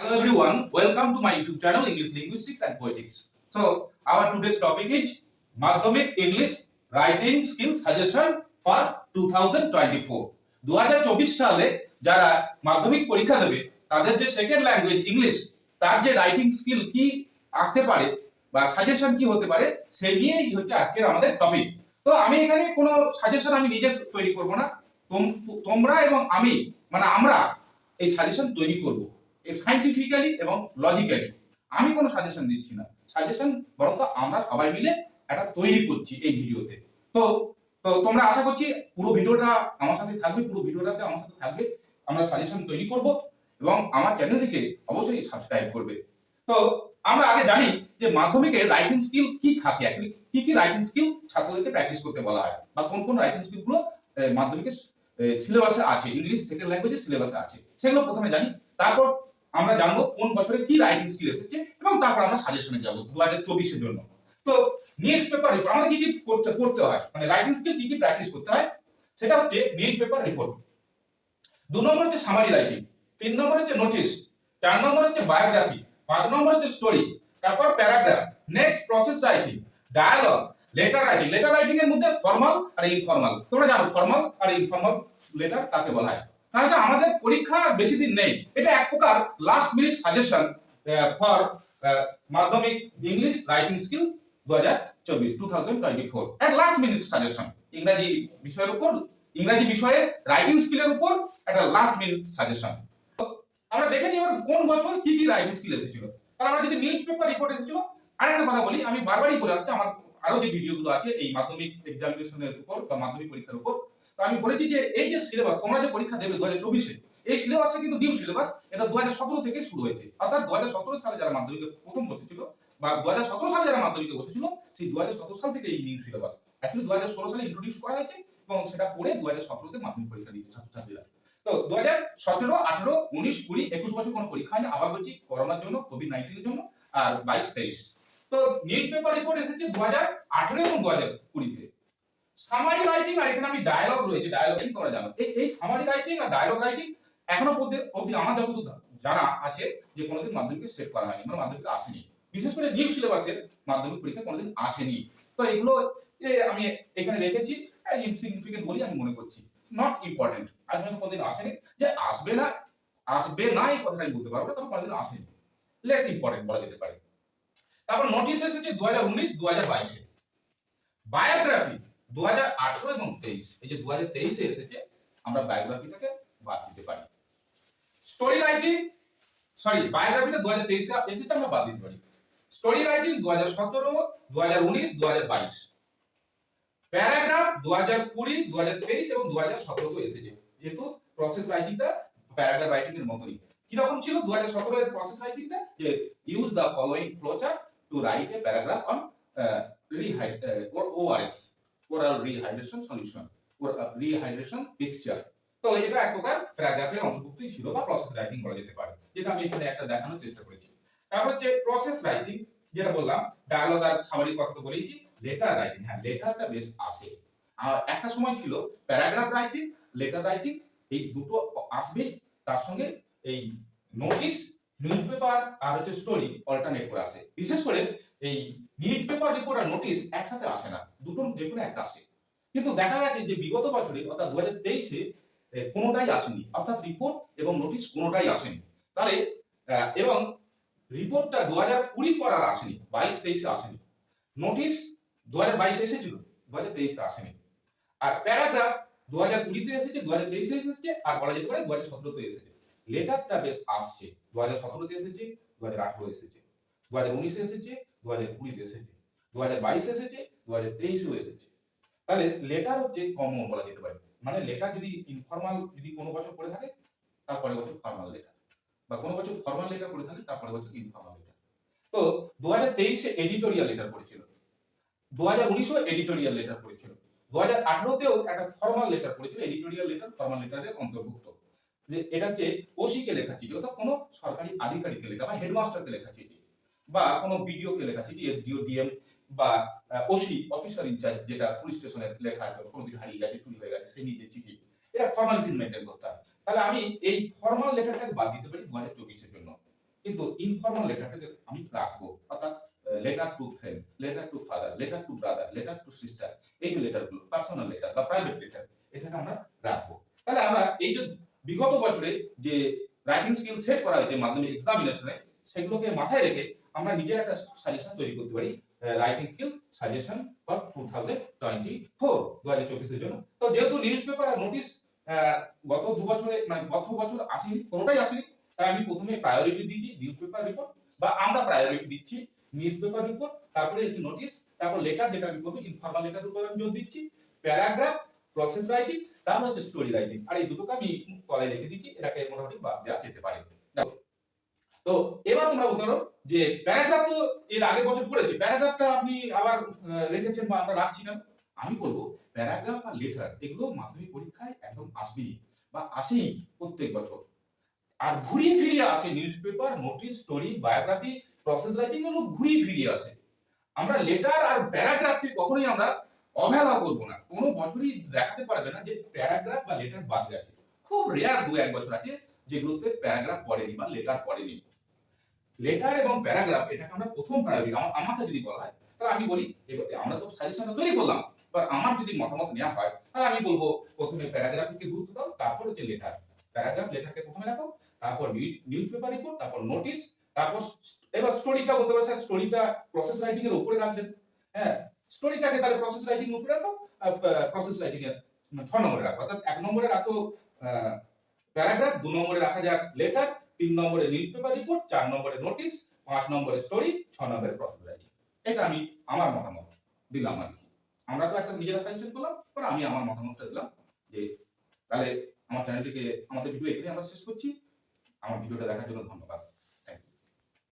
Hello everyone, welcome to my YouTube channel English Linguistics and Poetics. So, our today's topic is Madhyamik English Writing Skill Suggestion for 2024. 2024 সালে যারা মাধ্যমিক পরীক্ষা দেবে তাদের যে second language English তার যে রাইটিং স্কিল কি আসতে পারে বা সাজেশন কি হতে পারে সেই নিয়েই হচ্ছে আজকের আমাদের টপিক তো আমি এখানে কোনো সাজেশন আমি নিজে তৈরি করব না তোম- তোমরা এবং আমি মানে আমরা এই সাজেশন তৈরি করব সাইন্টিফিক্যালি এবং লজিক্যালি আমি কোনো সাজেশন দিচ্ছি না। সাজেশন বরং আমরা সবাই মিলে তৈরি করছি এই ভিডিওতে। তো তো তোমরা আশা করছি পুরো ভিডিওটা আমার সাথে থাকবে, পুরো ভিডিওটাতে আমার সাথে থাকবে। আমরা সাজেশন তৈরি করব এবং আমার চ্যানেলটিকে অবশ্যই সাবস্ক্রাইব করবে। তো, আমরা আগে জানি যে মাধ্যমিকে রাইটিং স্কিল কি থাকে? কি কি রাইটিং স্কিল ছাত্রদেরকে প্র্যাকটিস করতে বলা হয়? বা কোন কোন রাইটিং স্কিলগুলো মাধ্যমিকের সিলেবাসে আছে? ইংলিশ সেকেন্ড ল্যাঙ্গুয়েজে সিলেবাসে আছে। সেগুলো প্রথমে জানি। তারপর আমরা জানব কোন বছরে কি রাইটিং স্কিল এসেছে এবং তারপর আমরা সাজেশনে যাব দু হাজার চব্বিশের জন্য। তো নিউজ পেপার আমাদের কি কি করতে করতে হয়? মানে রাইটিং স্কিল কি কি প্র্যাকটিস করতে হয়? সেটা হচ্ছে নিউজ পেপার রিপোর্ট দু নম্বর হচ্ছে সামারি রাইটিং তিন নম্বর হচ্ছে নোটিশ চার নম্বর হচ্ছে বায়োগ্রাফি পাঁচ নম্বর হচ্ছে স্টোরি তারপর paragraph next process writing dialogue letter writing letter writing এর মধ্যে ফর্মাল আর ইনফর্মাল তোমরা জানো ফর্মাল আর ইনফর্মাল লেটার কাকে বলা হয়? তাহলে যে আমাদের পরীক্ষা বেশি দিন নেই। এটা এক প্রকার last minute suggestion for Madhyamik English writing skill দু হাজার চব্বিশ টু থাউজেন্ড টোয়েন্টি ফোর এক লাস্ট মিনিট সাজেশন ইংরাজি বিষয়ের উপর, ইংরাজি বিষয়ে রাইটিং স্কিলের উপর একটা লাস্ট মিনিট সাজেশন আমরা দেখেছি এবার কোন বছর কি কি রাইটিং স্কিল এসেছিল। তাহলে আমরা যদি নিউজ পেপার রিপোর্ট এসেছিল, আরেকটা কথা বলি, আমি বারবারই বলে আসছি, আমার আরও যে ভিডিওগুলো আছে, এই মাধ্যমিক এক্সামিনেশনের উপর বা মাধ্যমিক পরীক্ষার উপর আমি বলেছি যে এই যে সিলেবাস তোমরা যে পরীক্ষা দেবে দু হাজার চব্বিশে, এই সিলেবাসটা কিন্তু নিউ সিলেবাস এটা দু হাজার সতেরো থেকে শুরু হয়েছে। অর্থাৎ দু হাজার সতেরো সালে যারা মাধ্যমিকে প্রথম বসেছিল বা দু হাজার সতেরো সালে যারা মাধ্যমিকে বসেছিল, সেই দু হাজার সতেরো সাল থেকে এই নিউ সিলেবাস অ্যাকচুয়ালি দু হাজার ষোলো সালে ইন্ট্রোডিউস করা হয়েছে এবং সেটা পড়ে দু হাজার সতেরোতে মাধ্যমিক পরীক্ষা দিয়েছে ছাত্রছাত্রীরা। তো দু হাজার সতেরো, আঠেরো, উনিশ, কুড়ি, একুশ বছর কোনো পরীক্ষা হয়নি, আবার বলছি করোনার জন্য কোভিড নাইন্টিনের জন্য, আর বাইশ, তেইশ। তো নিউজ পেপার রিপোর্ট এসেছে দু হাজার আঠেরো এবং দু হাজার কুড়িতে। সামারি রাইটিং আর এখানে আমি ডায়ালগ রয়েছে ডায়ালগ তোমরা জানো। এই সামারি রাইটিং আর ডায়ালগ রাইটিং এখনও অবধি আমার যতদূর জানা আছে যে কোনোদিন মাধ্যমিকে সেট করা হয়নি মানে মাধ্যমিকে আসেনি। বিশেষ করে নিউ সিলেবাসের মাধ্যমিক পরীক্ষা কোনোদিন আসেনি। তো এগুলো আমি এখানে রেখেছি ইনসিগনিফিকেন্ট বলি আমি মনে করছি। নট ইম্পর্টেন্ট আজ পর্যন্ত কোনোদিন আসেনি। যে আসবে না আসবে না এই কথাটা আমি বলতে পারব না, তবে কোনোদিন আসেনি। লেস ইম্পর্টেন্ট বলা যেতে পারে। তারপর নোটিশ এসেছে দু হাজার উনিশ দু হাজার বাইশে। বায়োগ্রাফি দু হাজার আঠেরো এবং তেইশ, এই যে দু হাজার এসেছে, আমরা বায়োগ্রাফিটাকে বাদ দিতে পারি। স্টোরি রাইটিং সরি বায়োগ্রাফিটা দু হাজার এসেছে, আমরা বাদ দিতে পারি। স্টোরি রাইটিং দু হাজার সতেরো দু হাজার উনিশ দু হাজার বাইশ। প্যারাগ্রাফ দু হাজার কুড়ি দু হাজার তেইশ এবং দু হাজার সতেরোতে এসেছে। যেহেতু প্রসেস রাইটিংটা প্যারাগ্রাফ রাইটিং এর মতনই। কীরকম ছিল দু হাজার সতেরো এর প্রসেস রাইটিংটা যে use the following flowchart to write a paragraph on rehyd or Rehydration solution or rehydration mixture তো এটা এক প্রকার প্যারাগ্রাফের অন্তর্ভুক্তই ছিল বা প্রসেস রাইটিং বলা যেতে পারে, যেটা আমি এখানে একটা দেখানোর চেষ্টা করেছি। তারপর হচ্ছে প্রসেস রাইটিং যেটা বললাম ডায়ালগ আর সামারি কথা তো বলেইছি লেটার রাইটিং হ্যাঁ লেটারটা বেশ আসে। আর একটা সময় ছিল প্যারাগ্রাফ রাইটিং লেটার রাইটিং এই দুটো আসবেই, তার সঙ্গে এই নোটিশ নিউজ পেপার আর হচ্ছে স্টোরি অল্টারনেট করে আসে। বিশেষ করে এই নিউজ পেপার রিপোর্ট আর নোটিশ একসাথে আসে না, দুটোর যে কোনো একটা আসে। কিন্তু দেখা গেছে যে বিগত বছরে, অর্থাৎ দু হাজার তেইশে কোনোটাই আসেনি। অর্থাৎ রিপোর্ট এবং নোটিশ কোনোটাই আসেনি। তাহলে এবং রিপোর্টটা দু হাজার কুড়ি করার আসেনি, বাইশ তেইশে আসেনি। নোটিশ দু হাজার বাইশে এসেছিল দু হাজার তেইশে আসেনি। আর প্যারাগ্রাফ দু হাজার কুড়িতে এসেছে দু হাজার তেইশে এসেছে, আর বলা যেতে পারে দু হাজার সতেরোতে এসেছে। লেটারটা বেশ আসছে। দু হাজার সতেরোতে এসেছে দু হাজার আঠেরো এসেছে দু হাজার উনিশে এসেছে দু হাজার কুড়িতে এসেছে দু হাজার বাইশে এসেছে দু হাজার তেইশেও এসেছে। তাহলে লেটার হচ্ছে কমন বলা যেতে পারে। মানে লেটার যদি ইনফর্মাল যদি কোনো বছর করে থাকে তারপরে বছর ফর্মাল লেটার বা কোনো বছর ফর্মাল লেটার করে থাকে তারপরে বছর ইনফর্মাল লেটার তো দু হাজার তেইশে এডিটোরিয়াল লেটার পড়েছিল। দু হাজার উনিশও এডিটোরিয়াল লেটার পড়েছিল। দু হাজার আঠারোতেও একটা ফর্মাল লেটার পড়েছিল এডিটোরিয়াল লেটার ফর্মাল লেটারের অন্তর্ভুক্ত। যে এটাকে ওসিকে লেখা চিঠি অর্থাৎ কোনো সরকারি আধিকারিককে লেখা বা হেডমাস্টারকে লেখা চিঠি বা কোনো বিডিও কে লেখা চিঠি, এসডিও, ডিএম বা ওসি, অফিসার ইনচার্জ যেটা পুলিশ স্টেশনে লেখা কোনোদিন হারিয়ে গেছে, চুরি হয়ে গেছে, সে নিজের চিঠি। এটা ফর্মালিটিস মেনটেন করতে হয়। তাহলে আমি এই ফর্মাল লেটারটাকে বাদ দিতে পারি দু হাজার চব্বিশের জন্য। কিন্তু ইনফর্মাল লেটারটাকে আমি রাখব। অর্থাৎ letter to friend letter to father letter to brother letter to sister এই যে লেটারগুলো পার্সোনাল লেটার বা প্রাইভেট লেটার এটাকে আমরা রাখব। তাহলে আমরা এই যে বিগত বছরে যে রাইটিং স্কিল সেট করা হয়েছে, মাধ্যমিক এক্সামিনেশনে সেগুলোকে মাথায় রেখে আমরা নিজের একটা সাজেশন তৈরি করতে পারি writing skill suggestion for two thousand twenty four দু হাজার চব্বিশের জন্য। তো যেহেতু নিউজ পেপার আর নোটিশ গত দু বছরে মানে গত বছর আসেনি, কোনোটাই আসেনি, তাই আমি প্রথমে প্রায়োরিটি দিয়েছি নিউজ পেপার রিপোর্ট বা আমরা প্রায়োরিটি দিচ্ছি নিউজ পেপার রিপোর্ট তারপরে একটি নোটিশ তারপর লেটার যেটা আমি বলব ইনফর্মাল লেটার উপর আমি জোর দিচ্ছি প্যারাগ্রাফ প্রসেস রাইটিং তারপর হচ্ছে স্টোরি রাইটিং আর এই দুটোকে আমি তলায় রেখে দিচ্ছি, এটাকে মোটামুটি বাদ দেওয়া যেতে পারে। তো এবার তোমরা পারো যে প্যারাগ্রাফ তো এর আগের বছর পড়েছে প্যারাগ্রাফটা আপনি আবার রেখেছেন বা আমরা রাখছি কেন আমি বলব প্যারাগ্রাফ আর লেটার এগুলো মাধ্যমিক পরীক্ষায় একদম আসবেই বা আসেই প্রত্যেক বছর। আর ঘুরিয়ে ফিরিয়ে আসে newspaper notice story biography process writing এগুলো ঘুরিয়ে ফিরিয়ে আসে। আমরা লেটার আর প্যারাগ্রাফকে কখনোই আমরা অবহেলা করব না। কোনো বছরই দেখাতে পারবে না যে প্যারাগ্রাফ বা লেটার বাদ গেছে। খুব রেয়ার দু এক বছর আছে যেগুলোতে প্যারাগ্রাফ পড়েনি বা লেটার পড়েনি। লেটার এবং প্যারাগ্রাফ, এটাকে আমরা প্রথম প্রায়োরিটি আমাকে যদি বলা হয়, তাহলে আমি বলি আমরা তো সাজেশনটা তৈরি করলাম, এবার আমার যদি মতামত নেওয়া হয়, তাহলে আমি বলব, প্রথমে প্যারাগ্রাফকে গুরুত্ব দাও, তারপর হচ্ছে লেটার প্যারাগ্রাফ লেটারকে প্রথমে রাখো, তারপর নিউজ পেপার রিপোর্ট তারপর নোটিশ তারপর এবার স্টোরিটা বলতে পারো স্টোরিটা প্রসেস রাইটিং এর উপরে রাখবেন। হ্যাঁ স্টোরিটাকে তাহলে প্রসেস রাইটিং উপরে রাখো, আর প্রসেস রাইটিং এর ছ নম্বরে রাখো। অর্থাৎ এক নম্বরে রাখো প্যারাগ্রাফ দু নম্বরে রাখা যাক লেটার তিন নম্বরে নিউজ পেপার রিপোর্ট চার নম্বরে নোটিশ পাঁচ নম্বরে স্টোরি ছ নম্বরে প্রসেস রাইটিং এটা আমি আমার মতামত দিলাম আর কি। আমরা তো একটা নিজেরা সাজেশন করলাম, এবার আমি আমার মতামতটা দিলাম যে, তাহলে আমার চ্যানেলটিকে আমাদের ভিডিও এখানে আমরা শেষ করছি। আমার ভিডিওটা দেখার জন্য ধন্যবাদ।